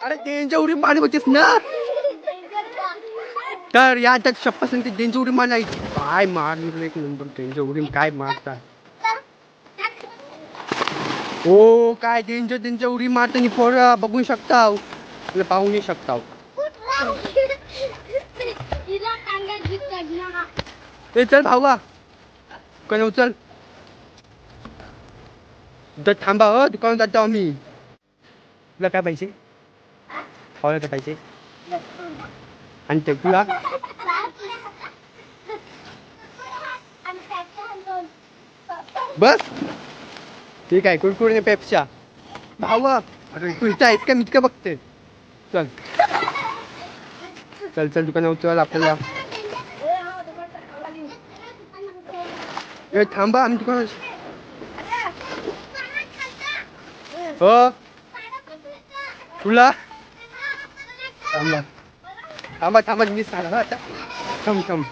अरे त्यांच्या उडी मारली होतीस ना? तर या त्या शप्पा सांगते त्यांच्या उडी मारायची काय मारली एक नंबर त्यांच्या उडी? काय मारता? हो काय त्यांच्या त्यांच्या उडी मारताना पोर बघू शकता तुला पाहू नाही शकता ए चल भावा दुकान उचल. तर थांबा हो. दुकानात जातो आम्ही. तुला काय पाहिजे? खावायला का पाहिजे आणि ते तुला बस. ठीक आहे कुरकुरे पेपच्या भावा. तुझ्या इतकं मी इतकं बघते. चल. चल चल दुकानात उचल आपल्याला. ए थांबा आम्ही दुकान हो. तुला? थांबा. थांबा थांबा मी सांगा आता. थांब थांब.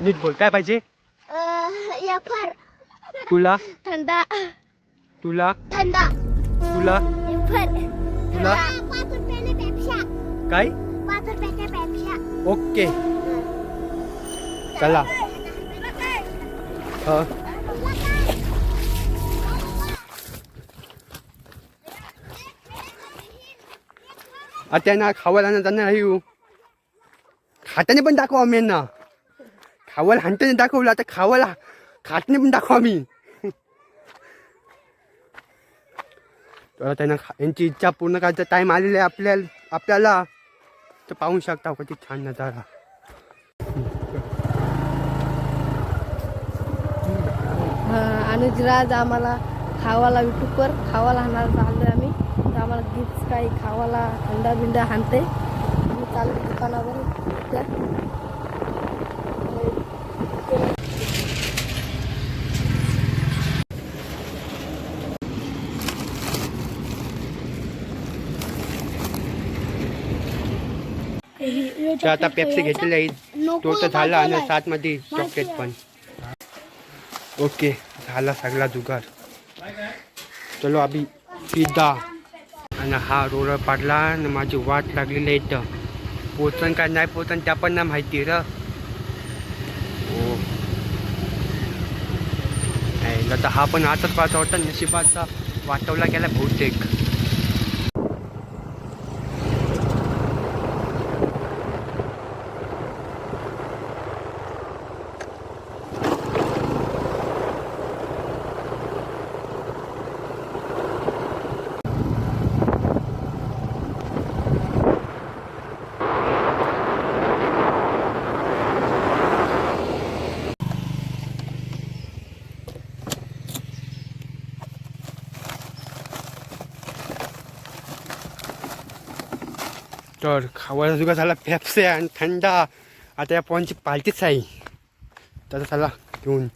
नीट बोल काय पाहिजे? तुला? थंडा. तुला? थंडा. तुला? तुला? पाच रुपयाने काय? पाच ओके. चला. हा. आता खावायला ना जाणार आहे येऊ खाताने पण दाखव आम्ही यांना खावायला हाणताने दाखवलं आता खावायला खातने पण दाखव आम्ही तर त्यांना खा- यांची इच्छा पूर्ण करायचा टाइम आलेला आहे आपल्या आपल्याला तर पाहू शकता किती छान नजारा अनुजराज आम्हाला खावाला युट्यूबवर खावाला हाणार चाललो आम्ही तर आम्हाला गिफ्ट काही खावाला थंडा बिंडा हाणते आम्ही चालू दुकानावर त्या. आता पेप्सी घेतलेले आहेत तो तर झाला आणि सात मध्ये. चॉकलेट पण. ओके झाला सगळा जुगार. चलो अभि पिझ्झा आणि हा रोड पाडला आणि माझी वाट लागलेली आहे इथं. पोचन का नाही पोचन त्या पण नाही माहिती र. हो. नाही, हा पण आताच पाहता होता नशिबाचा वाटवला गेला बहुतेक. तर खावायला सुद्धा झाला पेप्से आणि थंडा. आता या पॉनची पालतीच आहे. तर चला घेऊन.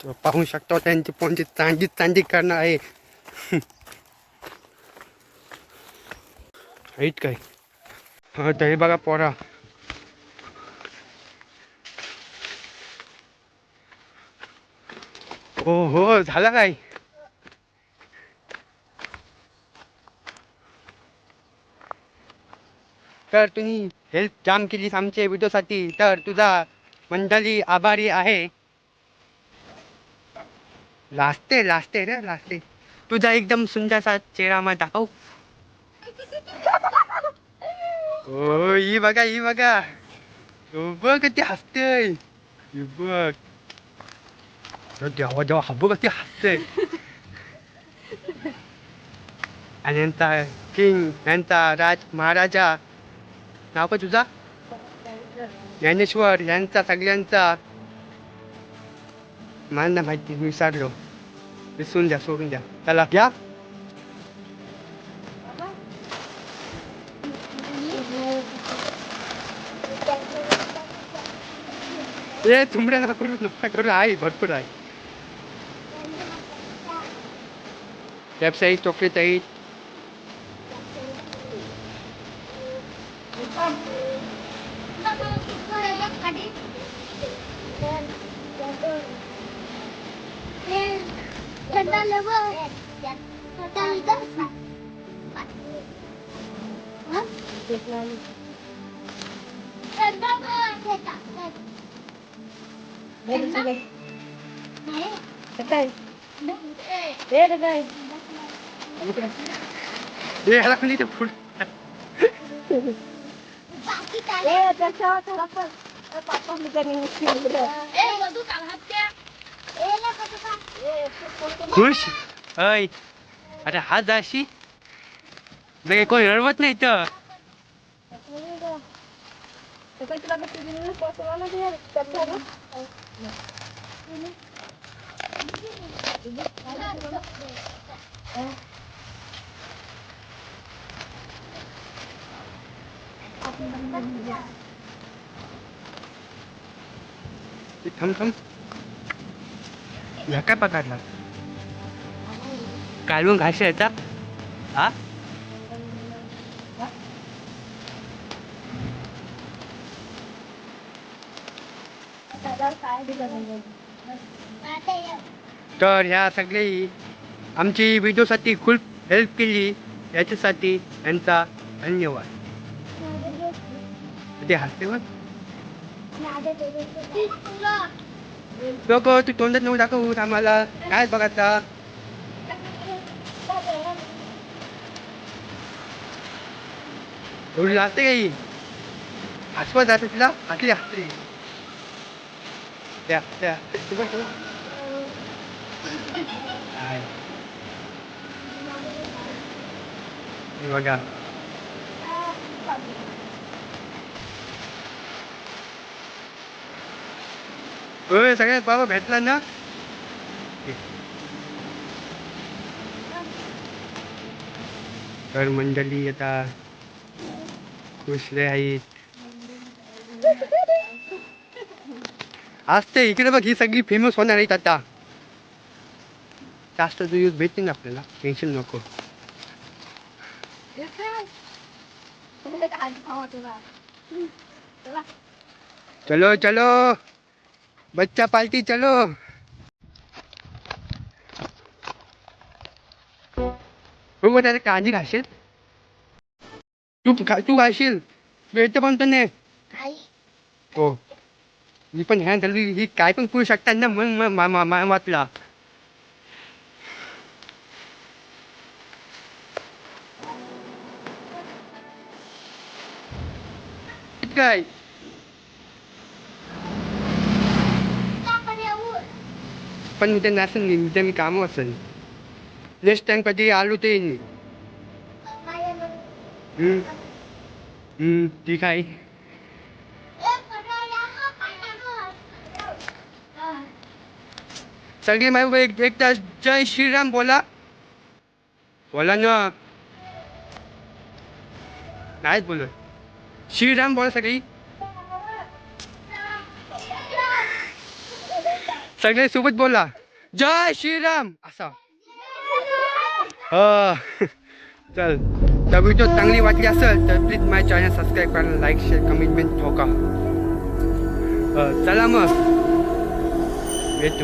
तर पाहू शकता त्यांची पॉनची चांदी चांदी करणार आहे. ऐट काय? हा तरी बघा पोरा. हो हो झाला काय? तर तुम्ही हेल्प जाम केलीस आमच्या व्हिडिओसाठी तर तुझा मंडळी आभारी आहे. लाजते लाजते रे लाजते. तुझा एकदम सुंदरसा चेहरा मला दाखव. हो ही बघा ही बघा. बघ किती हसते. बघ. अरे देवा देवा हा बघ हसते. आणि यांचा किंग यांचा राज महाराजा. नाव का तुझा? ज्ञानेश्वर यांचा सगळ्यांचा. मला माहिती विसरलो विसरून द्या सोडून द्या. चला घ्या ए तुमड्या नका करू नका करू आहे भरपूर आहे. पेप्सी आहे चॉकलेट आहे थंडा लेवर थंडा लेवर थंडा ए ह्याला खाली ते फुल बाकी काय खुश? अय अरे हा जाशी? लगे कोणी रडवत नाही तर थांब थांब. ह्या काय पकडला? काढून घाशी येतात हा? तर ह्या सगळी आमची व्हिडिओसाठी खूप हेल्प केली. याच्यासाठी यांचा धन्यवाद. ते हसते बघ. नको तू तोंडात नऊ दाखवू आम्हाला काय बघायचा एवढी लागते काही हसवत जाते तिला हसली हसते त्या त्या बघा तू बघ. आहे. हे बघा होय सगळ्यात बाबा भेटला ना. तर मंडळी आता खुशले आहेत असते इकडे बघ ही सगळी फेमस होणार आहेत आता. जास्त दिवस भेटतील ना आपल्याला टेन्शन नको. चलो चलो. बच्चा पार्टी चलो। हो त्याला काळजी घालशील तू तू घालशील वेळचं पण तर नाही हो. मी पण ह्या झाली ही काय पण करू शकतात ना म्हणून मा- वाटला. काय पण उद्या नसेल नाही उद्या मी कामं असेल नेक्स्ट टाइम कधी आलो ते येईन मी. ठीक आहे सगळे माझ्या एक एक तास जय श्रीराम बोला बोला ना नाहीच बोलत श्रीराम बोला सगळी सगळे सोबत बोला जय श्रीराम असा हो चल तर व्हिडिओ चांगली वाटली असेल तर प्लीज माझ्या चॅनल सबस्क्राईब करा लाईक शेअर कमेंटमेंट ठोका अं, चला मग